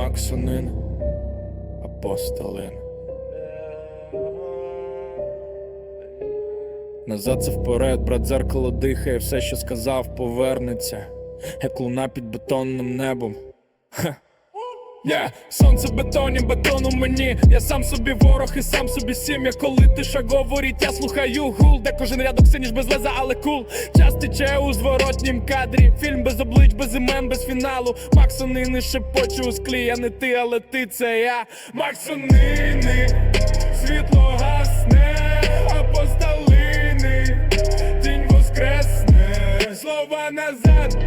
Максонин, апостолин. Назад це вперед, брат, дзеркало дихає, все, що сказав, повернеться, як луна під бетонним небом. Ха. Я сонце бетоні, бетон мені. Я сам собі ворог і сам собі сім'я. Коли тиша говорить, я слухаю гул, де кожен рядок синіш без леза, але кул. Час тече у зворотнім кадрі. Фільм без облич, без імен, без фіналу. Максонини шепочу у склі, я не ти, але ти це я. Максонини, світло гасне, апостолини, тінь воскресне, слова назад,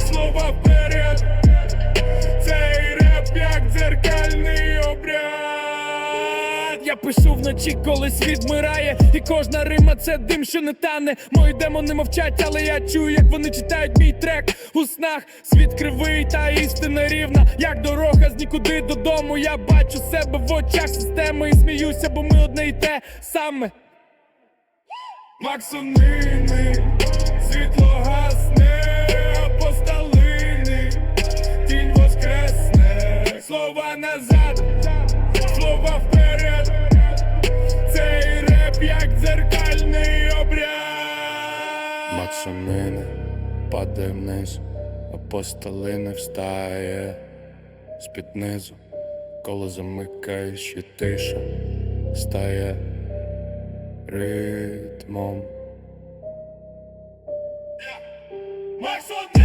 слова вперед. Цей Я пишу вночі, коли світ вмирає, і кожна рима це дим, що не тане. Мої демони мовчать, але я чую, як вони читають мій трек у снах. Світ кривий та істина рівна, як дорога з нікуди додому. Я бачу себе в очах системи і сміюся, бо ми одне й те саме. Максонини, світло гасне, апостолини, тінь воскресне, слова назад, слова вперед, Шамина паде вниз, апостоли не встає з-під низу, коло замикає ще тиша стає ритмом. Yeah.